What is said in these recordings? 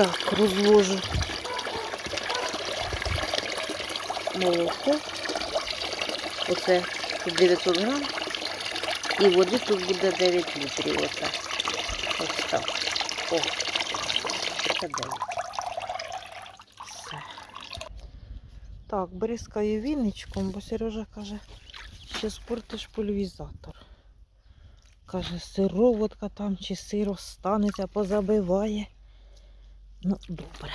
Так, розвожу молоко. Оце 900 грам. І води тут буде 9 літрів. Отак. Ось так. О, це 9. Все. Так, бризкаю віничком, бо Сережа каже, що спортиш пульвізатор. Каже, сироватка там чи сир останеться, позабиває. Ну, добре.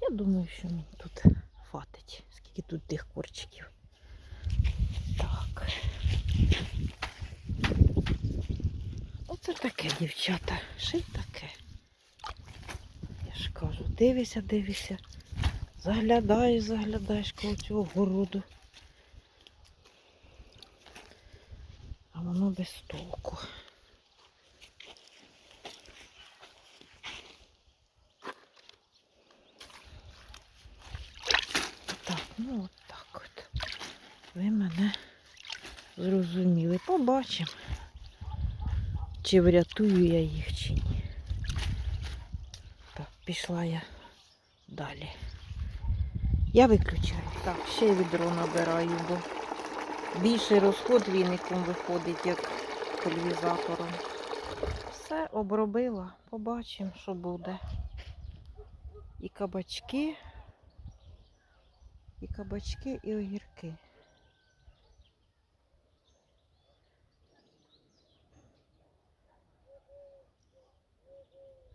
Я думаю, що мені тут хватить. Скільки тут тих корчиків. Так. Оце таке, дівчата. Ще й таке. Я ж кажу, дивися, дивися. Заглядаєш, заглядаєш коло цього городу. А воно без толку. Так, ну от так от. Ви мене зрозуміли. Побачимо, чи врятую я їх, чи ні. Так, пішла я далі. Я виключаю. Так, ще відро набираю, бо більший розход віником виходить, як пульвізатором. Все обробила. Побачимо, що буде. І кабачки, і кабачки, і огірки.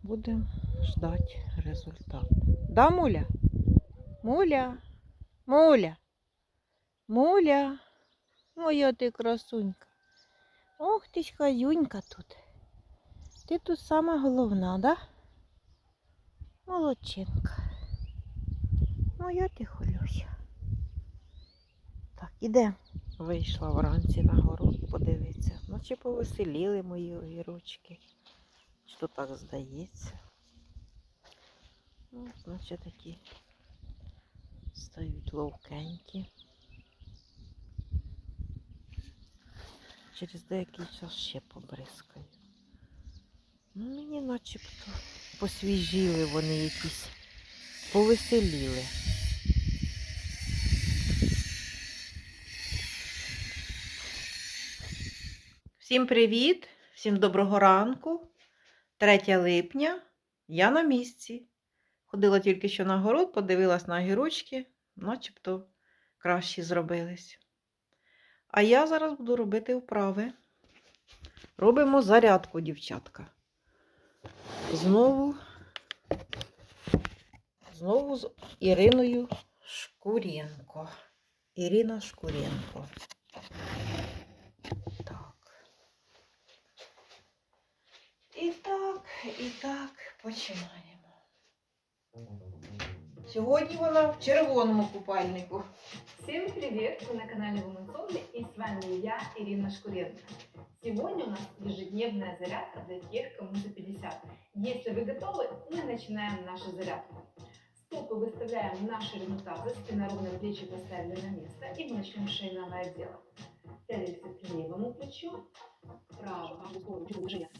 Будемо ждати результат. Да, Муля? Муля? Муля? Муля? Моя ти красунька. Ох ти ж хазюнька тут. Ти тут сама головна, да? Молодчинка. Моя ти холюся. Так, іде. Вийшла вранці на город подивитися. Наче повеселіли мої огірочки. Що так здається. Ну, значить такі стають ловкенькі. Через деякий час ще побризкаю. Ну, мені начебто посвіжіли вони якісь, повеселіли. Всім привіт! Всім доброго ранку. 3 липня. Я на місці. Ходила тільки що на город, подивилась на огірочки, начебто кращі зробились. А я зараз буду робити вправи. Робимо зарядку, дівчатка. Знову, знову з Іриною Шкуренко. Ірина Шкуренко. Так. І так, і так, починаємо. Сьогодні вона в червоному купальнику. Всем привет! Вы на канале Women's Only и с вами я, Ирина Шкуренко. Сегодня у нас ежедневная зарядка для тех, кому за 50. Если вы готовы, мы начинаем нашу зарядку. Стопы выставляем на ширину таза, спина ровно, плечи поставили на место и мы начнем с шейного отдела. Тянемся к левому плечу, право, Алекс,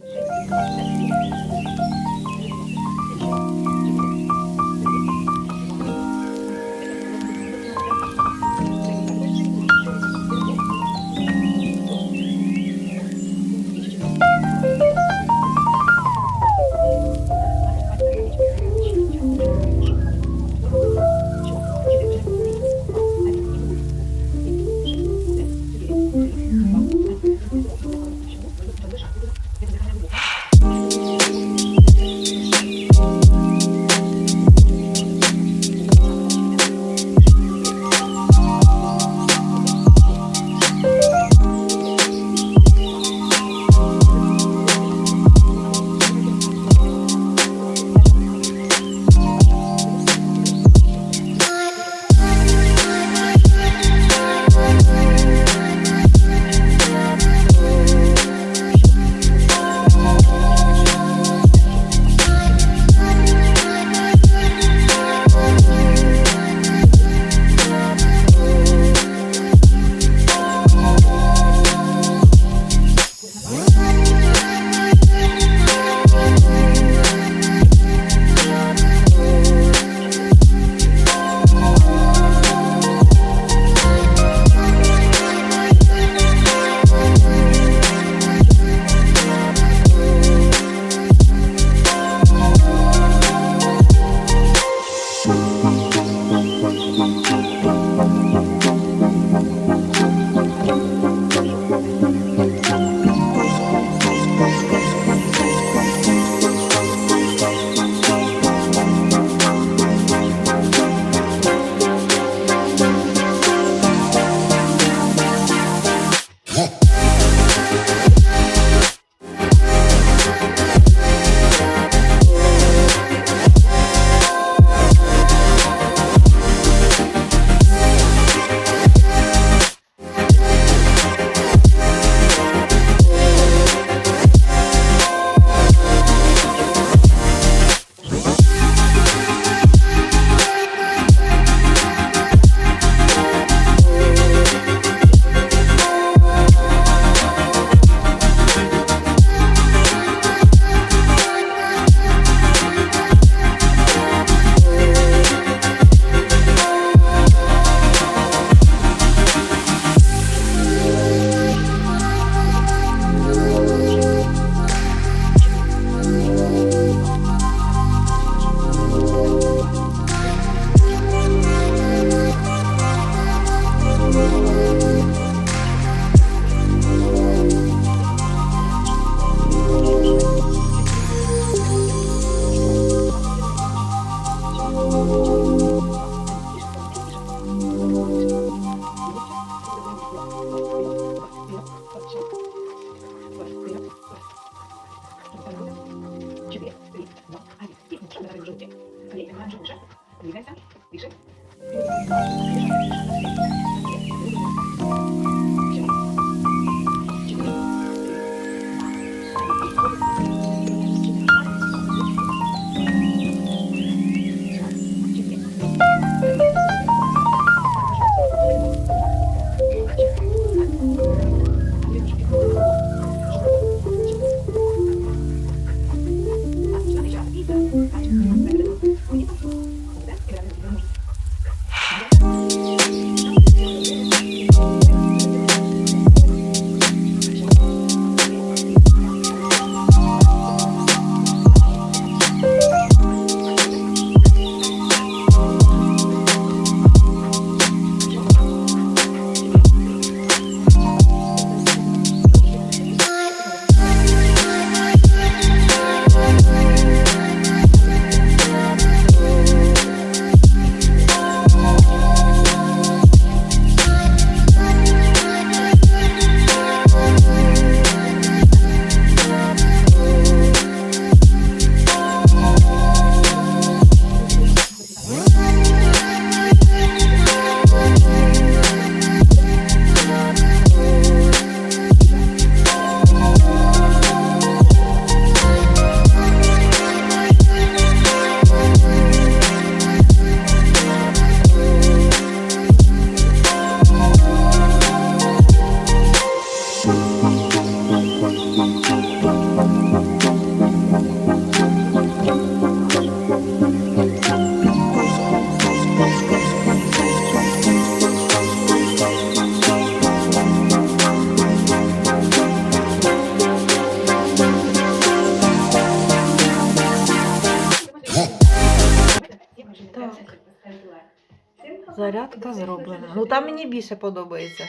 Там мені більше подобається.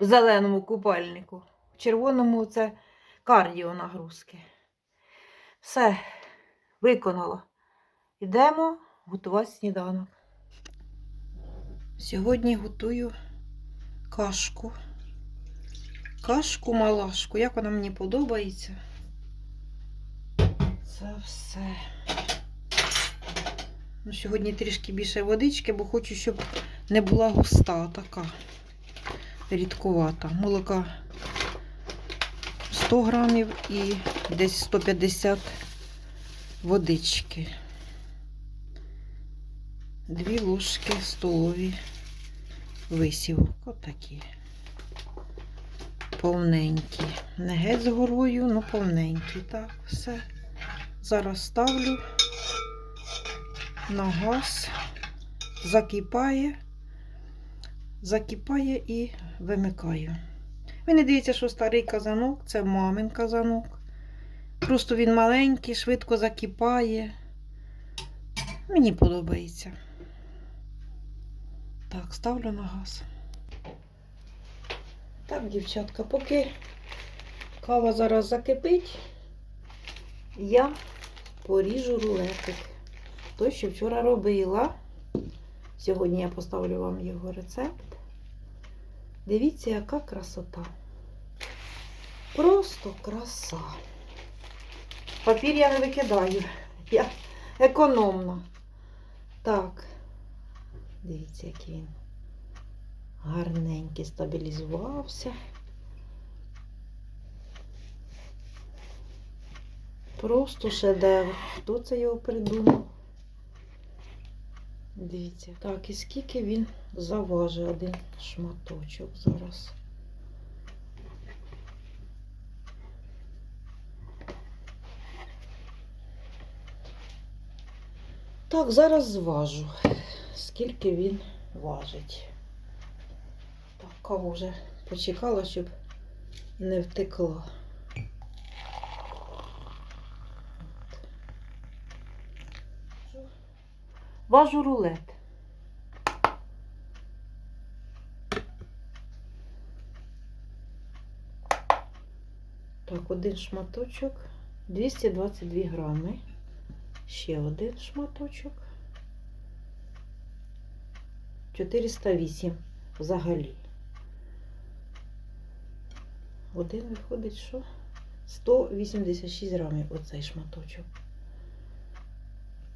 В зеленому купальнику. В червоному це кардіо нагрузки. Все, виконала. Йдемо готувати сніданок. Сьогодні готую кашку. Кашку малашку. Як вона мені подобається. Це все. Ну, сьогодні трішки більше водички, бо хочу, щоб не була густа така. Рідкувата. Молока 100 грамів і десь 150 водички. Дві ложки столові висівок. Отакі. Повненькі. Не геть з горою, ну повненькі. Так, все. Зараз ставлю на газ, закипає, закипає і вимикаю. Ви не дивіться, що старий казанок, це мамин казанок. Просто він маленький, швидко закипає. Мені подобається. Так, ставлю на газ. Так, дівчатка, поки кава зараз закипить, я поріжу рулетик. Той, що вчора робила. Сьогодні я поставлю вам його рецепт. Дивіться, яка красота. Просто краса. Папір я не викидаю. Я економна. Так. Дивіться, який він гарненький стабілізувався. Просто шедевр. Хто це його придумав? Дивіться. Так, і скільки він заважить один шматочок зараз. Так, зараз зважу, скільки він важить. Так, каву вже почекала, щоб не втекла. Важу рулет. Так, один шматочок 222 грами. Ще один шматочок. 408 взагалі. Один виходить, що? 186 грамів оцей шматочок.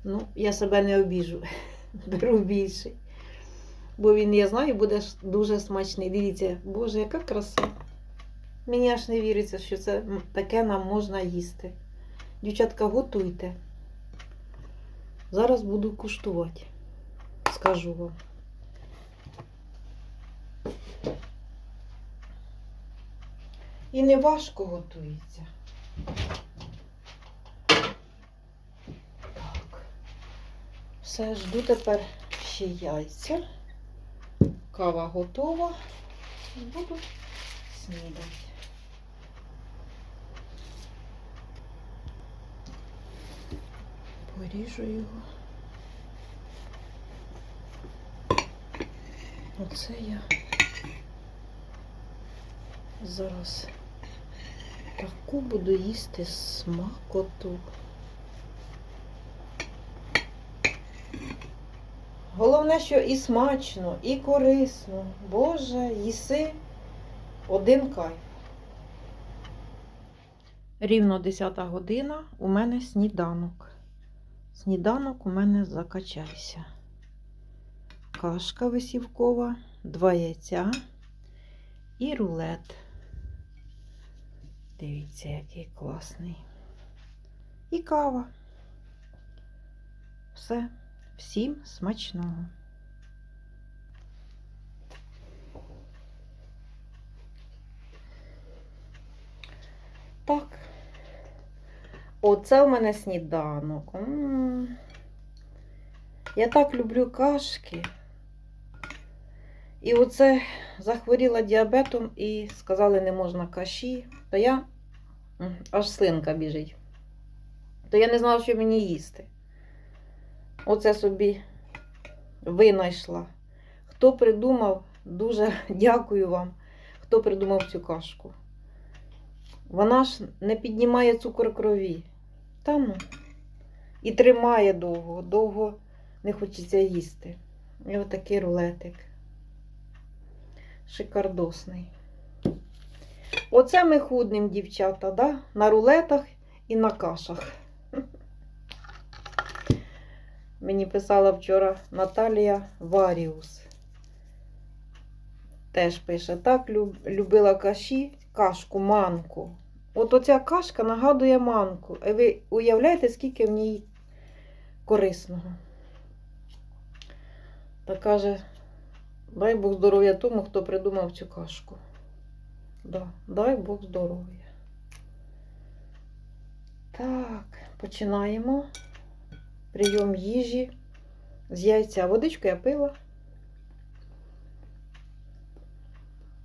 Ну, я себе не обіжу. Беру більший. Бо він, я знаю, буде дуже смачний. Дивіться, Боже, яка краса. Мені аж не віриться, що це таке нам можна їсти. Дівчатка, готуйте. Зараз буду куштувати. Скажу вам. І не важко готується. Все, жду тепер ще яйця. Кава готова. Буду снідати. Поріжу його. Оце я зараз таку буду їсти смакоту. Головне, що і смачно, і корисно. Боже, їси один кайф. Рівно 10 година у мене сніданок. Сніданок у мене закачайся. Кашка висівкова, два яйця і рулет. Дивіться, який класний. І кава. Все. Всім смачного. Так. Оце у мене сніданок. М. Я так люблю кашки. І оце захворіла діабетом і сказали, не можна каші. То я аж слинка біжить. То я не знала, що мені їсти. Оце собі винайшла. Хто придумав, дуже дякую вам, хто придумав цю кашку. Вона ж не піднімає цукор крові. Та ну. І тримає довго, довго не хочеться їсти. І отакий рулетик. Шикардосний. Оце ми худним, дівчата, да? на рулетах і на кашах. Мені писала вчора Наталія Варіус. Теж пише, так любила каші, кашку, манку. От оця кашка нагадує манку. І ви уявляєте, скільки в ній корисного. Та каже, дай Бог здоров'я тому, хто придумав цю кашку. Да, дай Бог здоров'я. Так, починаємо прийом їжі з яйця. Водичку я пила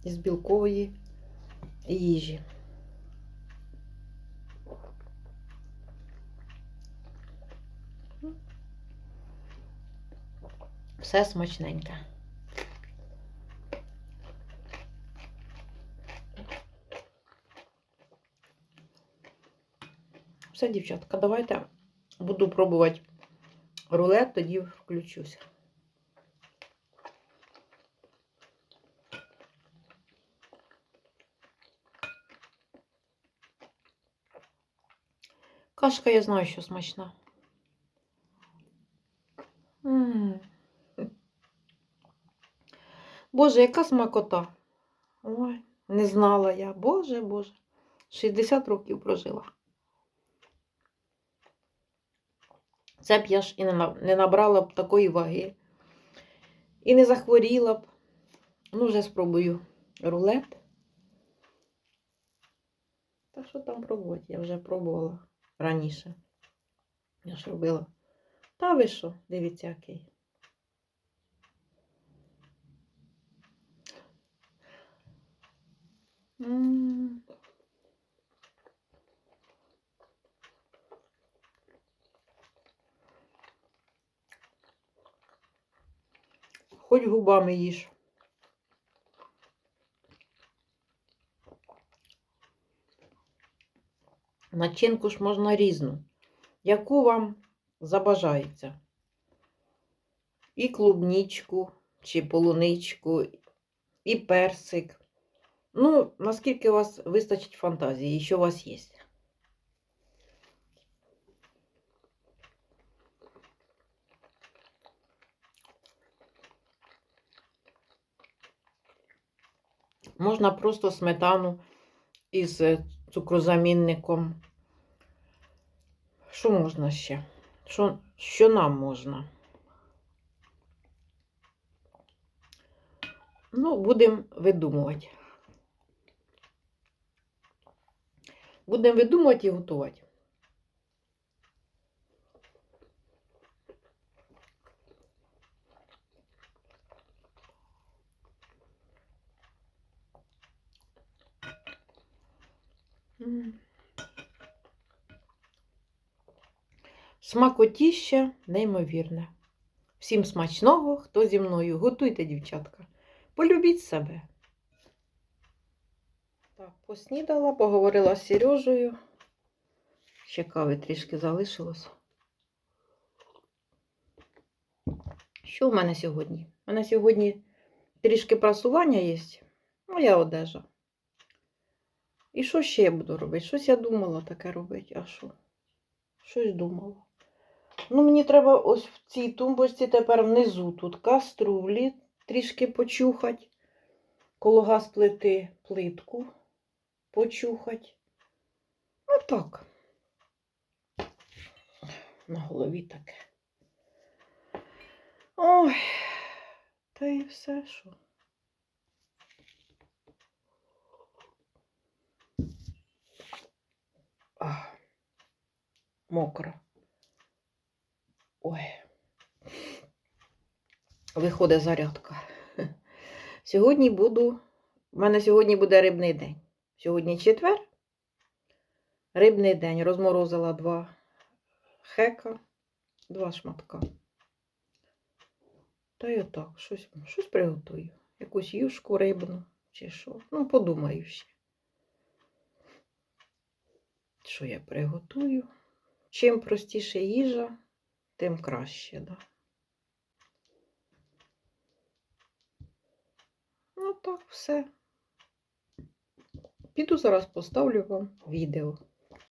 із білкової їжі. Все смачненьке. Все, дівчатка, давайте буду пробувати рулет, тоді включуся. Кашка, я знаю, що смачна. М. Боже, яка смакота. Ой, не знала я. Боже, Боже. 60 років прожила. Це б я ж і не набрала б такої ваги. І не захворіла б. Ну, вже спробую рулет. Та що там пробувати? Я вже пробувала раніше. Я ж робила. Та ви що, дивіться, який. М. Хоч губами їж. Начинку ж можна різну, яку вам забажається. І клубничку, чи полуничку, і персик. Ну, наскільки у вас вистачить фантазії, що у вас є. Можна просто сметану із е, цукрозамінником. Що можна ще? Що, що нам можна? Ну, будемо видумувати. Будемо видумувати і готувати. М. Смакотіще неймовірне. Всім смачного, хто зі мною. Готуйте, дівчатка. Полюбіть себе. Так, поснідала, поговорила з Сережею. Ще кави трішки залишилось. Що в мене сьогодні? У мене сьогодні трішки прасування є. Моя одежа. І що ще я буду робити? Щось я думала таке робити. А що? Щось думала. Ну, мені треба ось в цій тумбочці тепер внизу тут каструлі трішки почухати. Коло газ плити плитку почухати. Ну так. На голові таке. Ой, та і все що. А, мокро. Ой. Виходить зарядка. Сьогодні буду. У мене сьогодні буде рибний день. Сьогодні четвер. Рибний день. Розморозила два хека, два шматка. Та й отак, щось, щось приготую. Якусь юшку рибну чи що. Ну, подумаю ще. Що я приготую? Чим простіше їжа, тим краще, да. Ну так, все. Піду зараз поставлю вам відео.